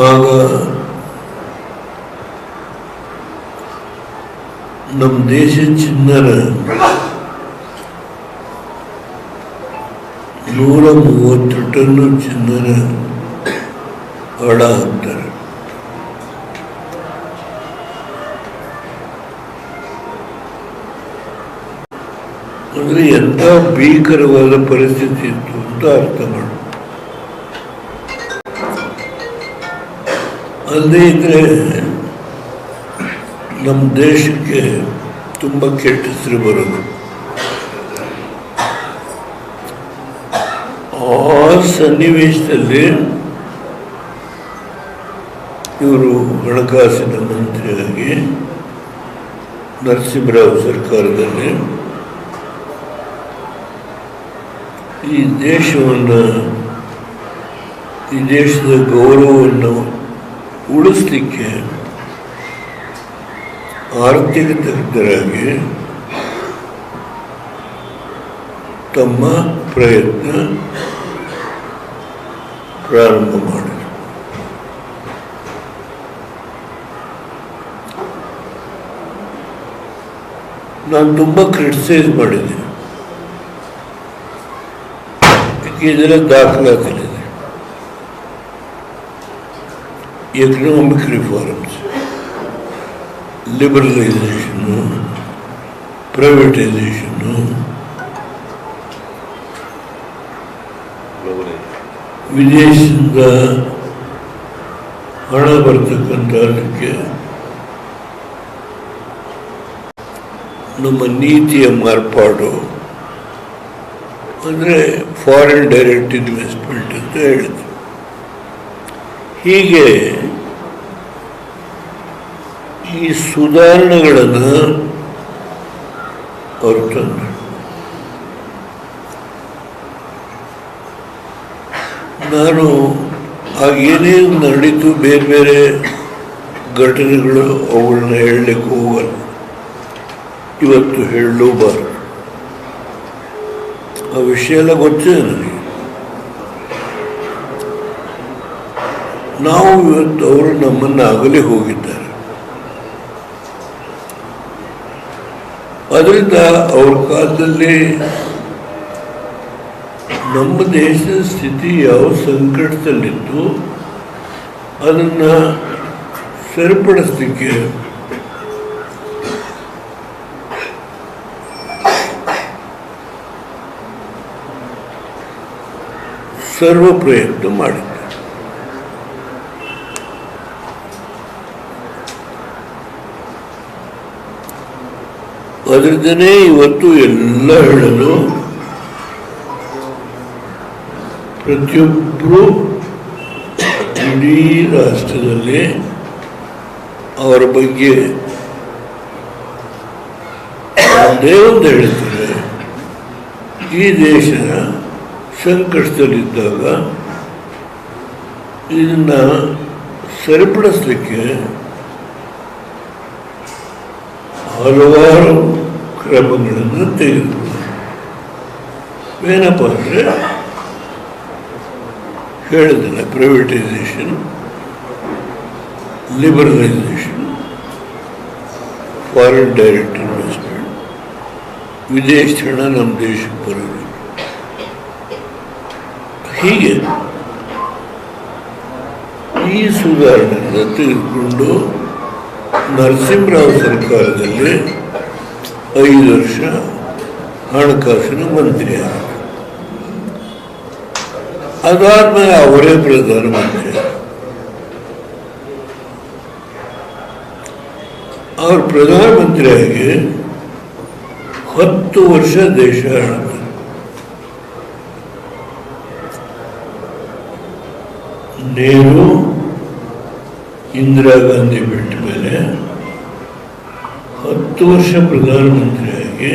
ಆಗ ನಮ್ಮ ದೇಶ ಚಿನ್ನರ ನೂರ ಮೂವತ್ತು ಟನ್ನು ಚಿನ್ನರ ಹಣ ಅಂತಾರೆ. ಅಂದರೆ ಎಂಥ ಭೀಕರವಾದ ಪರಿಸ್ಥಿತಿ ಇತ್ತು ಅಂತ ಅರ್ಥ ಮಾಡು. ಅಲ್ಲದೆ ಇದ್ರೆ ನಮ್ಮ ದೇಶಕ್ಕೆ ತುಂಬ ಕೆಟ್ಟ ಹೆಸರು ಬರೋದು. ಆ ಸನ್ನಿವೇಶದಲ್ಲಿ ಇವರು ಹಣಕಾಸಿನ ಮಂತ್ರಿಯಾಗಿ ನರಸಿಂಹರಾವ್ ಸರ್ಕಾರದಲ್ಲಿ ಈ ದೇಶವನ್ನು, ಈ ದೇಶದ ಗೌರವವನ್ನು ಉಳಿಸ್ಲಿಕ್ಕೆ ಆರ್ಥಿಕ ತಜ್ಞರಾಗಿ ತಮ್ಮ ಪ್ರಯತ್ನ ಪ್ರಾರಂಭ ಮಾಡಿದರು. ನಾನು ತುಂಬ ಕ್ರಿಟಿಸೈಸ್ ಮಾಡಿದ್ದೀನಿ. ಇದರ ದಾಖಲಾತಿಲಿದೆ ಎಕನಾಮಿಕ್ ರಿಫಾರ್ಮ್ಸ್ ಲಿಬರಲೈಸೇಷನ್ನು ಪ್ರೈವೇಟೈಸೇಷನ್ನು ವಿದೇಶದಿಂದ ಹಣ ಬರ್ತಕ್ಕಂಥ ಅದಕ್ಕೆ ನಮ್ಮ ನೀತಿಯ ಮಾರ್ಪಾಡು ಅಂದರೆ ಫಾರಿನ್ ಡೈರೆಕ್ಟ್ ಇನ್ವೆಸ್ಟ್ಮೆಂಟ್ ಅಂತ ಹೇಳಿದ್ರು ಹೀಗೆ ಈ ಸುಧಾರಣೆಗಳನ್ನು ಅವರು ತಂದರು. ನಾನು ಆಗ ಏನೇನು ನಡೀತು, ಬೇರೆ ಬೇರೆ ಘಟನೆಗಳು ಅವುಗಳನ್ನ ಹೇಳಲಿಕ್ಕೆ ಹೋಗಲ್ಲ. ಇವತ್ತು ಹೇಳಲೂಬಾರದು ಆ ವಿಷಯ ಎಲ್ಲ ಗೊತ್ತಿದೆ ನನಗೆ. ನಾವು ಇವತ್ತು ಅವರು ನಮ್ಮನ್ನು ಅಗಲಿ ಹೋಗಿದ್ದಾರೆ. ಅದರಿಂದ ಅವ್ರ ಕಾಲದಲ್ಲಿ ನಮ್ಮ ದೇಶದ ಸ್ಥಿತಿ ಯಾವ ಸಂಕಟದಲ್ಲಿತ್ತು, ಅದನ್ನು ಸರಿಪಡಿಸ್ಲಿಕ್ಕೆ ಸರ್ವ ಪ್ರಯತ್ನ ಮಾಡಿದ್ದಾರೆ ಅದರಿಂದನೇ ಇವತ್ತು ಎಲ್ಲ ಹೇಳಲು ಪ್ರತಿಯೊಬ್ಬರು ಇಡೀ ರಾಷ್ಟ್ರದಲ್ಲಿ ಅವರ ಬಗ್ಗೆ ಒಂದೇ ಒಂದು ಹೇಳ್ತಾರೆ ಈ ದೇಶ ಸಂಕಷ್ಟದಲ್ಲಿದ್ದಾಗ ಇದನ್ನು ಸರಿಪಡಿಸ್ಲಿಕ್ಕೆ ಹಲವಾರು ಕ್ರಮಗಳನ್ನು ತೆಗೆದುಕೊಂಡು ಏನಪ್ಪ ಅಂದರೆ ಹೇಳಿದಲ್ಲ privatisation liberalisation foreign direct investment ವಿದೇಶ ಹಣ ನಮ್ಮ ದೇಶಕ್ಕೆ ಬರೋದು. ಹೀಗೆ ಈ ಸುಧಾರಣೆಯನ್ನು ತೆಗೆದುಕೊಂಡು ನರಸಿಂಹರಾವ್ ಸರ್ಕಾರದಲ್ಲಿ ಐದು ವರ್ಷ ಹಣಕಾಸಿನ ಮಂತ್ರಿ ಅದಾದ್ಮೇಲೆ ಅವರೇ ಪ್ರಧಾನಮಂತ್ರಿ ಅವರು ಪ್ರಧಾನಮಂತ್ರಿಯಾಗಿ ಹತ್ತು ವರ್ಷ ದೇಶ ನೆಹರು ಇಂದಿರಾ ಗಾಂಧಿ ಬಿಟ್ಟ ಮೇಲೆ ಹತ್ತು ವರ್ಷ ಪ್ರಧಾನಮಂತ್ರಿಯಾಗಿ